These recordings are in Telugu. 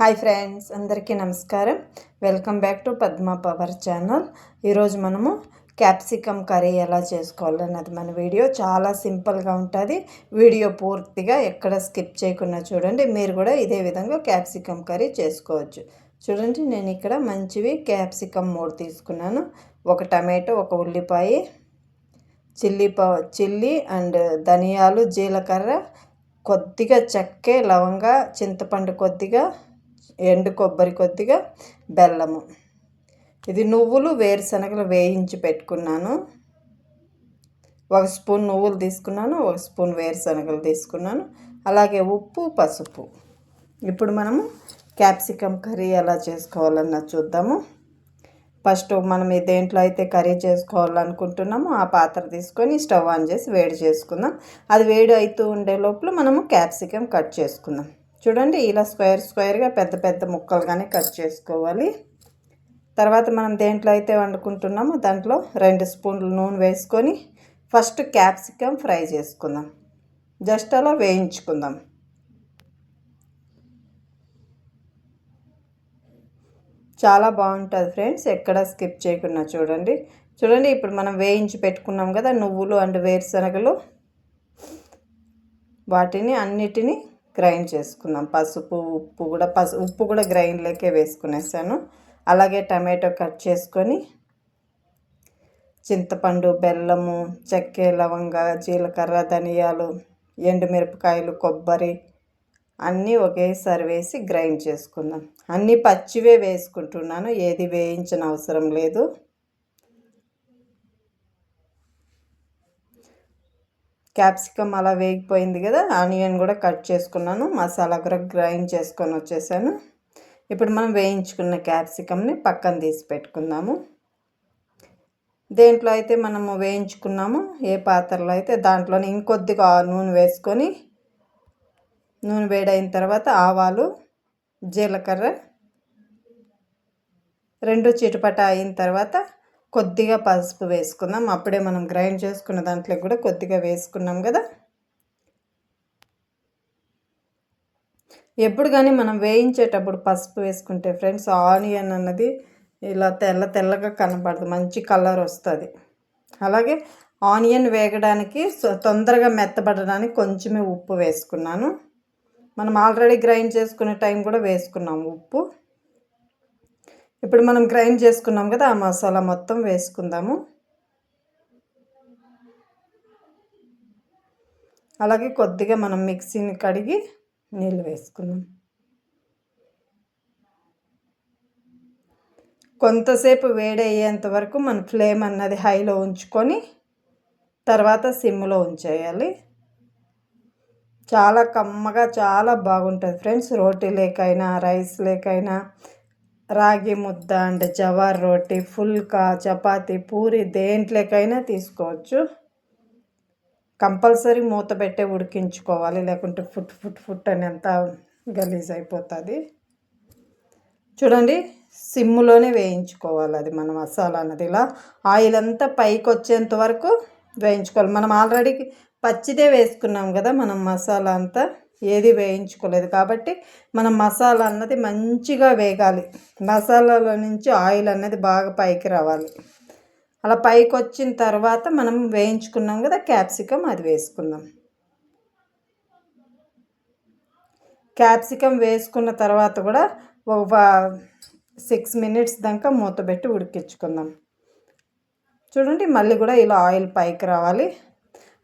హాయ్ ఫ్రెండ్స్ అందరికీ నమస్కారం. Welcome back to Padma power channel. ఈరోజు మనము క్యాప్సికమ్ కర్రీ ఎలా చేసుకోవాలన్నది మన వీడియో చాలా సింపుల్గా ఉంటుంది. వీడియో పూర్తిగా ఎక్కడ స్కిప్ చేయకుండా చూడండి. మీరు కూడా ఇదే విధంగా క్యాప్సికమ్ కర్రీ చేసుకోవచ్చు. చూడండి నేను ఇక్కడ మంచివి క్యాప్సికమ్ మూడు తీసుకున్నాను. ఒక టమాటో ఒక ఉల్లిపాయ చిల్లీ ప చిల్లీ అండ్ ధనియాలు జీలకర్ర కొద్దిగా చెక్కే లవంగా చింతపండు కొద్దిగా ఎండు కొబ్బరి కొద్దిగా బెల్లము. ఇది నువ్వులు వేరుశనగలు వేయించి పెట్టుకున్నాను. ఒక స్పూన్ నువ్వులు తీసుకున్నాను ఒక స్పూన్ వేరుశనగలు తీసుకున్నాను. అలాగే ఉప్పు పసుపు. ఇప్పుడు మనము క్యాప్సికమ్ కర్రీ ఎలా చేసుకోవాలన్నా చూద్దాము. ఫస్ట్ మనం దేంట్లో అయితే కర్రీ చేసుకోవాలనుకుంటున్నామో ఆ పాత్ర తీసుకొని స్టవ్ ఆన్ చేసి వేడి చేసుకుందాం. అది వేడి అవుతూ ఉండే లోపల మనము క్యాప్సికమ్ కట్ చేసుకుందాం. చూడండి ఇలా స్క్వేర్ స్క్వేర్గా పెద్ద పెద్ద ముక్కలుగానే కట్ చేసుకోవాలి. తర్వాత మనం దేంట్లో అయితే వండుకుంటున్నామో దాంట్లో రెండు స్పూన్లు నూనె వేసుకొని ఫస్ట్ క్యాప్సికమ్ ఫ్రై చేసుకుందాం. జస్ట్ అలా వేయించుకుందాం. చాలా బాగుంటుంది ఫ్రెండ్స్ ఎక్కడ స్కిప్ చేయకుండా చూడండి. చూడండి ఇప్పుడు మనం వేయించి పెట్టుకున్నాం కదా నువ్వులు అండ్ వేరుశనగలు. వాటిని అన్నిటినీ గ్రైండ్ చేసుకున్నాం. పసుపు ఉప్పు కూడా పసు ఉప్పు కూడా గ్రైండ్లోకే వేసుకునేసాను. అలాగే టమాటో కట్ చేసుకొని చింతపండు బెల్లము చెక్క లవంగ జీలకర్ర ధనియాలు ఎండుమిరపకాయలు కొబ్బరి అన్నీ ఒకేసారి వేసి గ్రైండ్ చేసుకుందాం అన్నీ పచ్చివే వేసుకుంటున్నాను. ఏది వేయించిన అవసరం లేదు. క్యాప్సికమ్ అలా వేగిపోయింది కదా ఆనియన్ కూడా కట్ చేసుకున్నాను మసాలా కూడా గ్రైండ్ చేసుకొని వచ్చేసాను. ఇప్పుడు మనం వేయించుకున్న క్యాప్సికమ్ని పక్కన తీసి పెట్టుకుందాము. దేంట్లో అయితే మనము వేయించుకున్నాము ఏ పాత్రలో అయితే దాంట్లోనే ఇంకొద్దిగా నూనె వేసుకొని నూనె వేడైన తర్వాత ఆవాలు జీలకర్ర రెండు చిటుపట అయిన తర్వాత కొద్దిగా పసుపు వేసుకుందాం. అప్పుడే మనం గ్రైండ్ చేసుకున్న దాంట్లో కూడా కొద్దిగా వేసుకున్నాం కదా. ఎప్పుడు కానీ మనం వేయించేటప్పుడు పసుపు వేసుకుంటే ఫ్రెండ్స్ ఆనియన్ అన్నది ఇలా తెల్ల తెల్లగా కనబడదు. మంచి కలర్ వస్తుంది. అలాగే ఆనియన్ వేగడానికి తొందరగా మెత్తబడడానికి కొంచెమే ఉప్పు వేసుకున్నాను. మనం ఆల్రెడీ గ్రైండ్ చేసుకునే టైం కూడా వేసుకున్నాం ఉప్పు. ఇప్పుడు మనం గ్రైండ్ చేసుకున్నాం కదా ఆ మసాలా మొత్తం వేసుకుందాము. అలాగే కొద్దిగా మనం మిక్సీని కడిగి నీళ్ళు వేసుకుందాం. కొంతసేపు వేడయ్యేంత వరకు మన ఫ్లేమ్ అన్నది హైలో ఉంచుకొని తర్వాత సిమ్లో ఉంచేయాలి. చాలా కమ్మగా చాలా బాగుంటుంది ఫ్రెండ్స్. రోటీ లేకైనా రైస్ లేకైనా రాగి ముద్ద అంటే జవార్ రోటీ ఫుల్కా చపాతి పూరి దేంట్లోకైనా తీసుకోవచ్చు. కంపల్సరీ మూత పెట్టే ఉడికించుకోవాలి లేకుంటే ఫుట్ ఫుట్ ఫుట్ అని అంతా గలీజ్ అయిపోతుంది. చూడండి సిమ్లోనే వేయించుకోవాలి అది మన మసాలా అన్నది. ఇలా ఆయిల్ అంతా పైకి వచ్చేంత వరకు వేయించుకోవాలి. మనం ఆల్రెడీ పచ్చిదే వేసుకున్నాం కదా మనం మసాలా అంతా. ఏది వేయించుకోలేదు. కాబట్టి మనం మసాలా అన్నది మంచిగా వేగాలి. మసాలాలో నుంచి ఆయిల్ అన్నది బాగా పైకి రావాలి. అలా పైకి వచ్చిన తర్వాత మనం వేయించుకున్నాం కదా క్యాప్సికమ్ అది వేసుకుందాం. క్యాప్సికమ్ వేసుకున్న తర్వాత కూడా ఒక సిక్స్ మినిట్స్ దాకా మూత పెట్టి ఉడికించుకుందాం. చూడండి మళ్ళీ కూడా ఇలా ఆయిల్ పైకి రావాలి.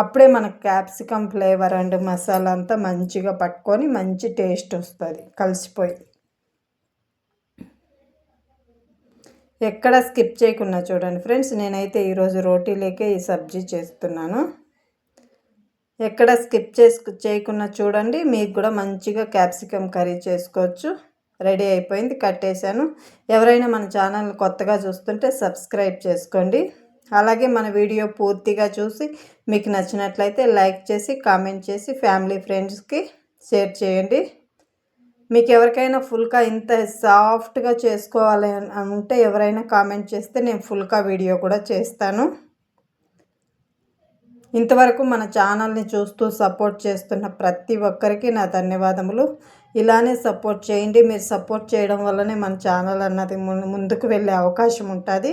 అప్పుడే మనకు క్యాప్సికమ్ ఫ్లేవర్ అండ్ మసాలా అంతా మంచిగా పట్టుకొని మంచి టేస్ట్ వస్తుంది కలిసిపోయి. ఎక్కడ స్కిప్ చేయకుండా చూడండి ఫ్రెండ్స్ నేనైతే ఈరోజు రోటీలేకే ఈ సబ్జీ చేస్తున్నాను. ఎక్కడ స్కిప్ చేసు చేయకుండా చూడండి మీకు కూడా మంచిగా క్యాప్సికమ్ కర్రీ చేసుకోవచ్చు. రెడీ అయిపోయింది కట్టేశాను. ఎవరైనా మన ఛానల్ కొత్తగా చూస్తుంటే సబ్స్క్రైబ్ చేసుకోండి. అలాగే మన వీడియో పూర్తిగా చూసి మీకు నచ్చినట్లయితే లైక్ చేసి కామెంట్ చేసి ఫ్యామిలీ ఫ్రెండ్స్కి షేర్ చేయండి. మీకు ఎవరికైనా ఫుల్కా ఇంత సాఫ్ట్గా చేసుకోవాలి అంటే ఎవరైనా కామెంట్ చేస్తే నేను ఫుల్కా వీడియో కూడా చేస్తాను. ఇంతవరకు మన ఛానల్ని చూస్తూ సపోర్ట్ చేస్తున్న ప్రతి ఒక్కరికి నా ధన్యవాదములు. ఇలానే సపోర్ట్ చేయండి. మీరు సపోర్ట్ చేయడం వల్లనే మన ఛానల్ అన్నది ముందుకు వెళ్ళే అవకాశం ఉంటుంది.